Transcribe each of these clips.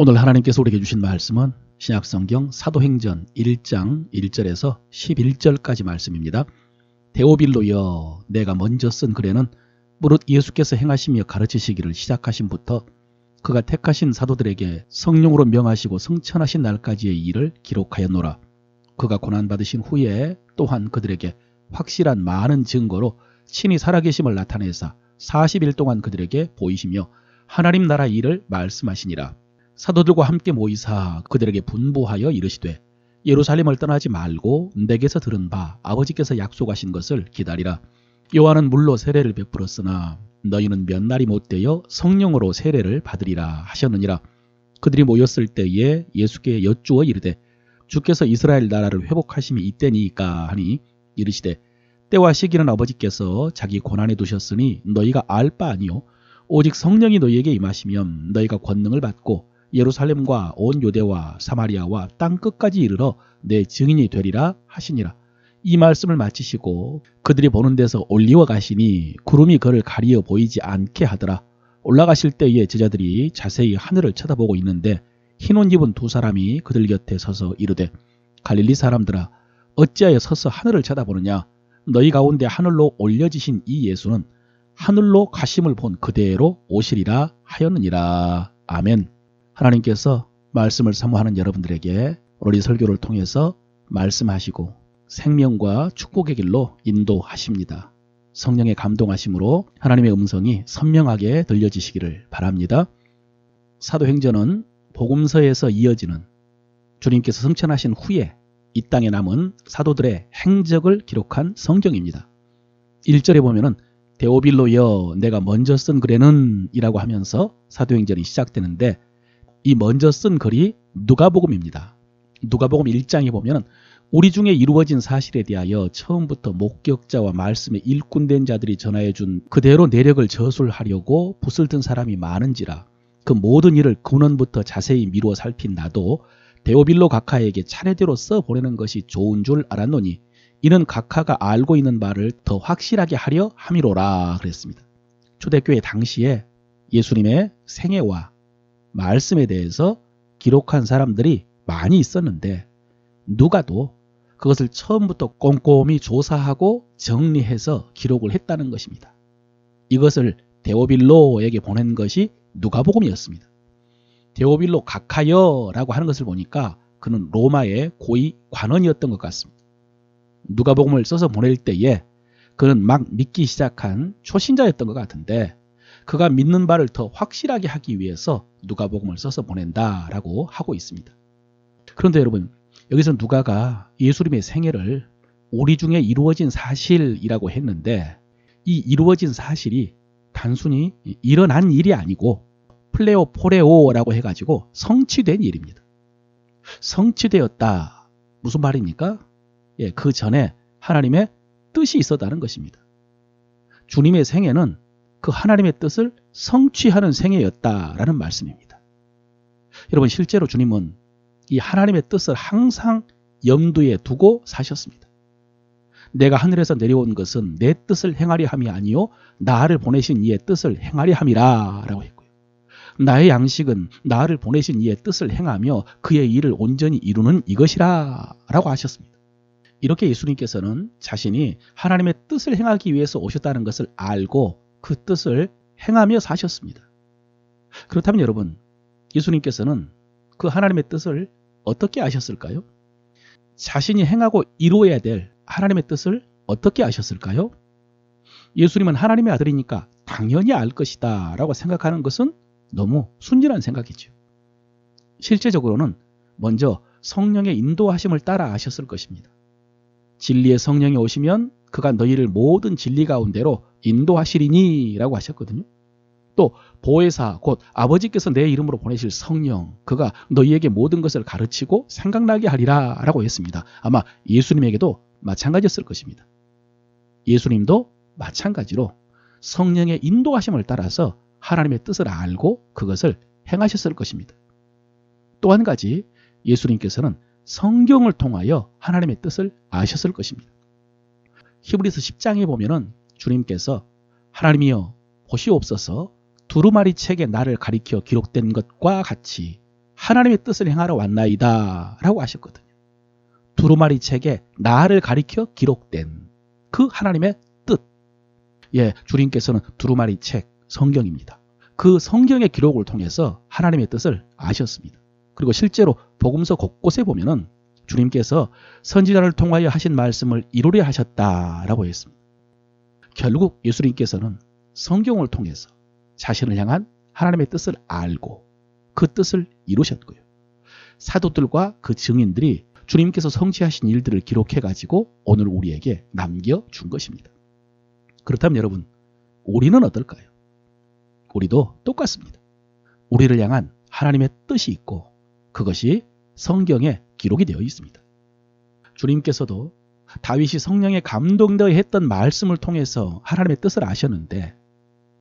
오늘 하나님께서 우리에게 주신 말씀은 신약성경 사도행전 1장 1절에서 11절까지 말씀입니다. 데오빌로여 내가 먼저 쓴 글에는 무릇 예수께서 행하시며 가르치시기를 시작하신부터 그가 택하신 사도들에게 성령으로 명하시고 성천하신 날까지의 일을 기록하였노라. 그가 고난받으신 후에 또한 그들에게 확실한 많은 증거로 친히 살아계심을 나타내사 40일 동안 그들에게 보이시며 하나님 나라 일을 말씀하시니라. 사도들과 함께 모이사 그들에게 분부하여 이르시되 예루살렘을 떠나지 말고 내게서 들은 바 아버지께서 약속하신 것을 기다리라. 요한은 물로 세례를 베풀었으나 너희는 몇 날이 못되어 성령으로 세례를 받으리라 하셨느니라. 그들이 모였을 때에 예수께 여쭈어 이르되 주께서 이스라엘 나라를 회복하심이 이때니까 하니 이르시되 때와 시기는 아버지께서 자기 고난에 두셨으니 너희가 알 바 아니요 오직 성령이 너희에게 임하시면 너희가 권능을 받고 예루살렘과 온 요대와 사마리아와 땅 끝까지 이르러 내 증인이 되리라 하시니라. 이 말씀을 마치시고 그들이 보는 데서 올리워 가시니 구름이 그를 가리어 보이지 않게 하더라. 올라가실 때에 제자들이 자세히 하늘을 쳐다보고 있는데 흰옷 입은 두 사람이 그들 곁에 서서 이르되 갈릴리 사람들아 어찌하여 서서 하늘을 쳐다보느냐 너희 가운데 하늘로 올려지신 이 예수는 하늘로 가심을 본 그대로 오시리라 하였느니라. 아멘. 하나님께서 말씀을 사모하는 여러분들에게 오늘 이 설교를 통해서 말씀하시고 생명과 축복의 길로 인도하십니다. 성령의 감동하심으로 하나님의 음성이 선명하게 들려지시기를 바랍니다. 사도행전은 복음서에서 이어지는 주님께서 승천하신 후에 이 땅에 남은 사도들의 행적을 기록한 성경입니다. 1절에 보면은 데오빌로여 내가 먼저 쓴 글에는 이라고 하면서 사도행전이 시작되는데 이 먼저 쓴 글이 누가복음입니다. 누가복음 1장에 보면 우리 중에 이루어진 사실에 대하여 처음부터 목격자와 말씀에 일꾼된 자들이 전하여 준 그대로 내력을 저술하려고 붓을 든 사람이 많은지라 그 모든 일을 근원부터 자세히 미루어 살핀 나도 데오빌로 각하에게 차례대로 써 보내는 것이 좋은 줄 알았노니 이는 각하가 알고 있는 바를 더 확실하게 하려 함이로라 그랬습니다. 초대교회 당시에 예수님의 생애와 말씀에 대해서 기록한 사람들이 많이 있었는데 누가도 그것을 처음부터 꼼꼼히 조사하고 정리해서 기록을 했다는 것입니다. 이것을 데오빌로에게 보낸 것이 누가복음이었습니다. 데오빌로 각하여라고 하는 것을 보니까 그는 로마의 고위 관원이었던 것 같습니다. 누가복음을 써서 보낼 때에 그는 막 믿기 시작한 초신자였던 것 같은데 그가 믿는 바를 더 확실하게 하기 위해서 누가복음을 써서 보낸다라고 하고 있습니다. 그런데 여러분 여기서 누가가 예수님의 생애를 우리 중에 이루어진 사실이라고 했는데 이 이루어진 사실이 단순히 일어난 일이 아니고 플레오 포레오라고 해가지고 성취된 일입니다. 성취되었다. 무슨 말입니까? 예, 그 전에 하나님의 뜻이 있었다는 것입니다. 주님의 생애는 그 하나님의 뜻을 성취하는 생애였다라는 말씀입니다. 여러분 실제로 주님은 이 하나님의 뜻을 항상 염두에 두고 사셨습니다. 내가 하늘에서 내려온 것은 내 뜻을 행하려 함이 아니요 나를 보내신 이의 뜻을 행하려 함이라라고 했고요. 나의 양식은 나를 보내신 이의 뜻을 행하며 그의 일을 온전히 이루는 이것이라라고 하셨습니다. 이렇게 예수님께서는 자신이 하나님의 뜻을 행하기 위해서 오셨다는 것을 알고 그 뜻을 행하며 사셨습니다. 그렇다면 여러분, 예수님께서는 그 하나님의 뜻을 어떻게 아셨을까요? 자신이 행하고 이루어야 될 하나님의 뜻을 어떻게 아셨을까요? 예수님은 하나님의 아들이니까 당연히 알 것이다 라고 생각하는 것은 너무 순진한 생각이죠. 실제적으로는 먼저 성령의 인도하심을 따라 아셨을 것입니다. 진리의 성령이 오시면 그가 너희를 모든 진리 가운데로 인도하시리니 라고 하셨거든요. 또 보혜사 곧 아버지께서 내 이름으로 보내실 성령 그가 너희에게 모든 것을 가르치고 생각나게 하리라 라고 했습니다. 아마 예수님에게도 마찬가지였을 것입니다. 예수님도 마찬가지로 성령의 인도하심을 따라서 하나님의 뜻을 알고 그것을 행하셨을 것입니다. 또 한 가지 예수님께서는 성경을 통하여 하나님의 뜻을 아셨을 것입니다. 히브리서 10장에 보면은 주님께서 하나님이여 보시옵소서 두루마리 책에 나를 가리켜 기록된 것과 같이 하나님의 뜻을 행하러 왔나이다 라고 하셨거든요. 두루마리 책에 나를 가리켜 기록된 그 하나님의 뜻. 예, 주님께서는 두루마리 책, 성경입니다. 그 성경의 기록을 통해서 하나님의 뜻을 아셨습니다. 그리고 실제로 복음서 곳곳에 보면은 주님께서 선지자를 통하여 하신 말씀을 이루려 하셨다라고 했습니다. 결국 예수님께서는 성경을 통해서 자신을 향한 하나님의 뜻을 알고 그 뜻을 이루셨고요. 사도들과 그 증인들이 주님께서 성취하신 일들을 기록해 가지고 오늘 우리에게 남겨 준 것입니다. 그렇다면 여러분, 우리는 어떨까요? 우리도 똑같습니다. 우리를 향한 하나님의 뜻이 있고 그것이 성경에 기록이 되어 있습니다. 주님께서도 다윗이 성령에 감동되어 했던 말씀을 통해서 하나님의 뜻을 아셨는데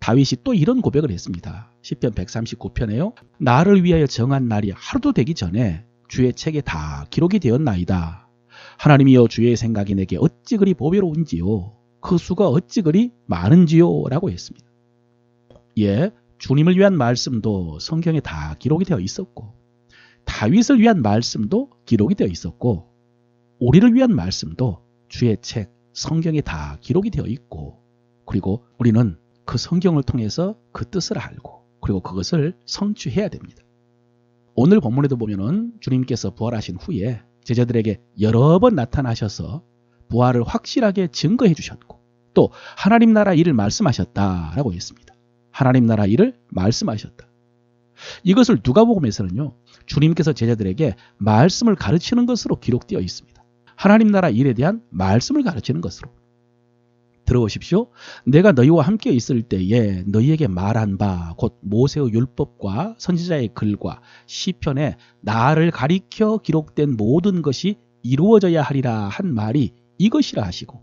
다윗이 또 이런 고백을 했습니다. 10편 139편에요. 나를 위하여 정한 날이 하루도 되기 전에 주의 책에 다 기록이 되었나이다. 하나님이여 주의 생각이 내게 어찌 그리 보배로운지요. 그 수가 어찌 그리 많은지요. 라고 했습니다. 예, 주님을 위한 말씀도 성경에 다 기록이 되어 있었고 다윗을 위한 말씀도 기록이 되어 있었고 우리를 위한 말씀도 주의 책 성경에 다 기록이 되어 있고 그리고 우리는 그 성경을 통해서 그 뜻을 알고 그리고 그것을 성취해야 됩니다. 오늘 본문에도 보면은 주님께서 부활하신 후에 제자들에게 여러 번 나타나셔서 부활을 확실하게 증거해 주셨고 또 하나님 나라 일을 말씀하셨다라고 했습니다. 하나님 나라 일을 말씀하셨다. 이것을 누가복음에서는요. 주님께서 제자들에게 말씀을 가르치는 것으로 기록되어 있습니다. 하나님 나라 일에 대한 말씀을 가르치는 것으로. 들어오십시오. 내가 너희와 함께 있을 때에 너희에게 말한 바 곧 모세의 율법과 선지자의 글과 시편에 나를 가리켜 기록된 모든 것이 이루어져야 하리라 한 말이 이것이라 하시고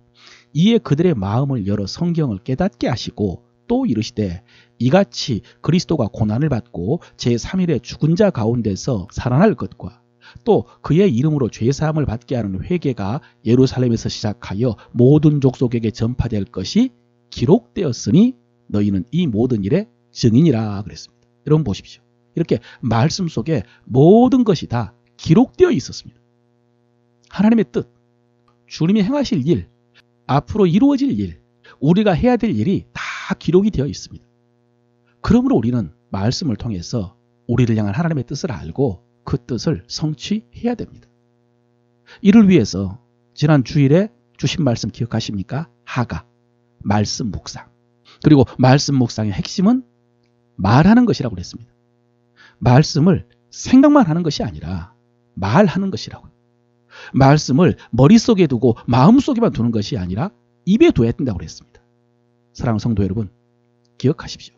이에 그들의 마음을 열어 성경을 깨닫게 하시고 또 이르시되 이같이 그리스도가 고난을 받고 제3일에 죽은 자 가운데서 살아날 것과 또 그의 이름으로 죄사함을 받게 하는 회개가 예루살렘에서 시작하여 모든 족속에게 전파될 것이 기록되었으니 너희는 이 모든 일의 증인이라 그랬습니다. 여러분 보십시오. 이렇게 말씀 속에 모든 것이 다 기록되어 있었습니다. 하나님의 뜻, 주님이 행하실 일, 앞으로 이루어질 일, 우리가 해야 될 일이 다 기록이 되어 있습니다. 그러므로 우리는 말씀을 통해서 우리를 향한 하나님의 뜻을 알고 그 뜻을 성취해야 됩니다. 이를 위해서 지난 주일에 주신 말씀 기억하십니까? 하가, 말씀 묵상. 그리고 말씀 묵상의 핵심은 말하는 것이라고 그랬습니다. 말씀을 생각만 하는 것이 아니라 말하는 것이라고. 말씀을 머릿속에 두고 마음속에만 두는 것이 아니라 입에 둬야 된다고 그랬습니다. 사랑하는 성도 여러분, 기억하십시오.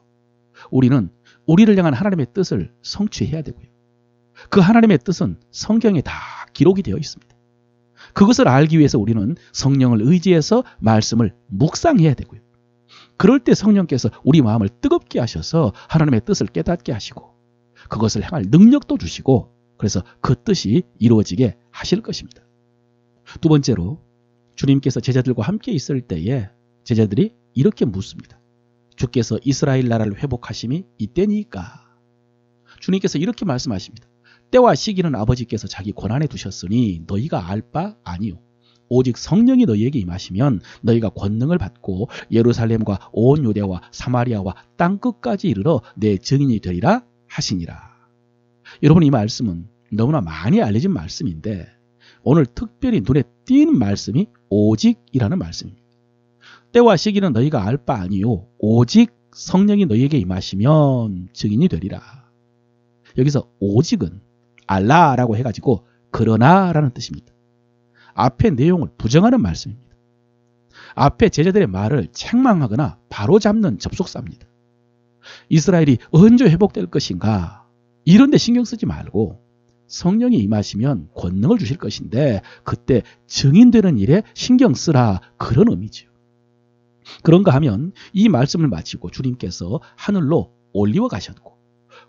우리는 우리를 향한 하나님의 뜻을 성취해야 되고요. 그 하나님의 뜻은 성경에 다 기록이 되어 있습니다. 그것을 알기 위해서 우리는 성령을 의지해서 말씀을 묵상해야 되고요. 그럴 때 성령께서 우리 마음을 뜨겁게 하셔서 하나님의 뜻을 깨닫게 하시고 그것을 향할 능력도 주시고 그래서 그 뜻이 이루어지게 하실 것입니다. 두 번째로 주님께서 제자들과 함께 있을 때에 제자들이 이렇게 묻습니다. 주께서 이스라엘 나라를 회복하심이 이때니까. 주님께서 이렇게 말씀하십니다. 때와 시기는 아버지께서 자기 권한에 두셨으니 너희가 알 바 아니요. 오직 성령이 너희에게 임하시면 너희가 권능을 받고 예루살렘과 온 유대와 사마리아와 땅 끝까지 이르러 내 증인이 되리라 하시니라. 여러분 이 말씀은 너무나 많이 알려진 말씀인데 오늘 특별히 눈에 띄는 말씀이 오직이라는 말씀입니다. 때와 시기는 너희가 알 바 아니요 오직 성령이 너희에게 임하시면 증인이 되리라. 여기서 오직은 알라라고 해가지고 그러나라는 뜻입니다. 앞의 내용을 부정하는 말씀입니다. 앞에 제자들의 말을 책망하거나 바로잡는 접속사입니다. 이스라엘이 언제 회복될 것인가 이런 데 신경 쓰지 말고 성령이 임하시면 권능을 주실 것인데 그때 증인되는 일에 신경 쓰라 그런 의미죠. 그런가 하면 이 말씀을 마치고 주님께서 하늘로 올리워 가셨고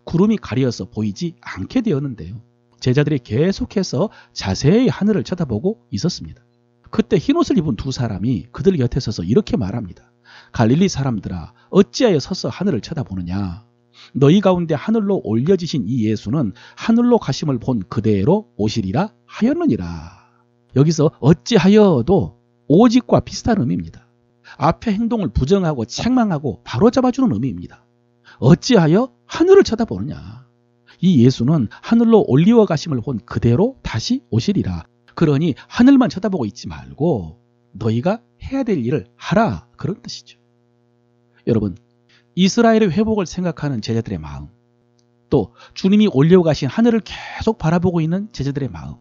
구름이 가려서 보이지 않게 되었는데요. 제자들이 계속해서 자세히 하늘을 쳐다보고 있었습니다. 그때 흰옷을 입은 두 사람이 그들 곁에 서서 이렇게 말합니다. 갈릴리 사람들아 어찌하여 서서 하늘을 쳐다보느냐 너희 가운데 하늘로 올려지신 이 예수는 하늘로 가심을 본 그대로 오시리라 하였느니라. 여기서 어찌하여도 오직과 비슷한 의미입니다. 앞에 행동을 부정하고 책망하고 바로잡아주는 의미입니다. 어찌하여 하늘을 쳐다보느냐. 이 예수는 하늘로 올리워 가심을 본 그대로 다시 오시리라. 그러니 하늘만 쳐다보고 있지 말고 너희가 해야 될 일을 하라. 그런 뜻이죠. 여러분, 이스라엘의 회복을 생각하는 제자들의 마음, 또 주님이 올려 가신 하늘을 계속 바라보고 있는 제자들의 마음,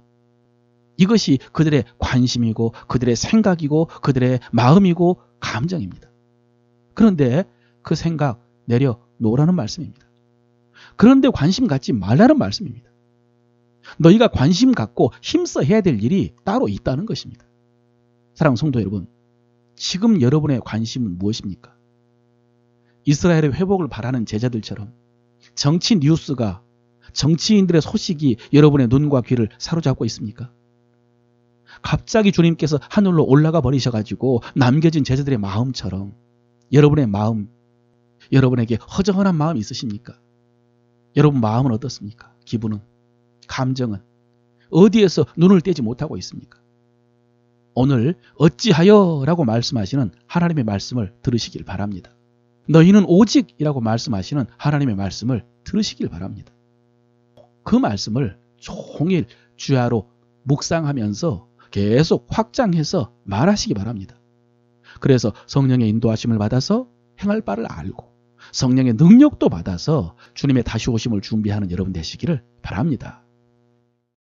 이것이 그들의 관심이고 그들의 생각이고 그들의 마음이고 감정입니다. 그런데 그 생각 내려 놓으라는 말씀입니다. 그런데 관심 갖지 말라는 말씀입니다. 너희가 관심 갖고 힘써 해야 될 일이 따로 있다는 것입니다. 사랑 성도 여러분, 지금 여러분의 관심은 무엇입니까? 이스라엘의 회복을 바라는 제자들처럼 정치 뉴스가 정치인들의 소식이 여러분의 눈과 귀를 사로잡고 있습니까? 갑자기 주님께서 하늘로 올라가 버리셔가지고 남겨진 제자들의 마음처럼 여러분의 마음, 여러분에게 허전한 마음 있으십니까? 여러분 마음은 어떻습니까? 기분은? 감정은? 어디에서 눈을 떼지 못하고 있습니까? 오늘 어찌하여 라고 말씀하시는 하나님의 말씀을 들으시길 바랍니다. 너희는 오직이라고 말씀하시는 하나님의 말씀을 들으시길 바랍니다. 그 말씀을 종일 주야로 묵상하면서 계속 확장해서 말하시기 바랍니다. 그래서 성령의 인도하심을 받아서 행할 바를 알고 성령의 능력도 받아서 주님의 다시 오심을 준비하는 여러분 되시기를 바랍니다.